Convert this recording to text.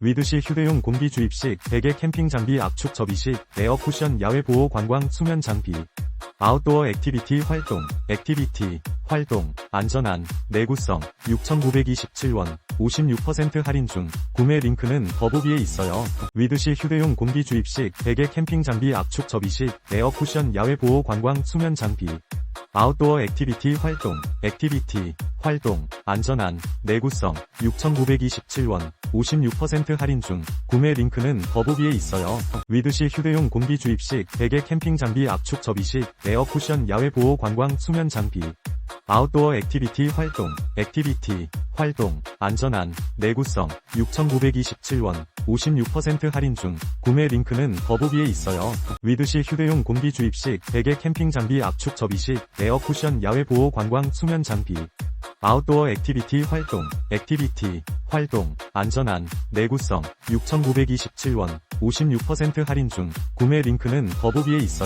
위드시 휴대용 공기 주입식 베개 캠핑 장비 압축 접이식 에어 쿠션 야외 보호 관광 수면 장비 아웃도어 액티비티 활동 액티비티 활동 안전한 내구성 6,927원 56% 할인 중 구매 링크는 더보기에 있어요. 위드시 휴대용 공기 주입식 베개 캠핑 장비 압축 접이식 에어 쿠션 야외 보호 관광 수면 장비 아웃도어 액티비티 활동 액티비티 활동 안전한 내구성 6,927원 56% 할인 중 구매 링크는 더보기에 있어요. 위드시 휴대용 공기 주입식 베개 캠핑 장비 압축 접이식 에어 쿠션 야외 보호 관광 수면 장비 아웃도어 액티비티 활동 액티비티 활동 안전한 내구성 6,927원 56% 할인 중 구매 링크는 더보기에 있어요. 위드시 휴대용 공기 주입식 베개 캠핑 장비 압축 접이식 에어 쿠션 야외 보호 관광 수면 장비 아웃도어 액티비티 활동 액티비티 활동 안전한 내구성 6,927원 56% 할인 중 구매 링크는 더보기에 있어요.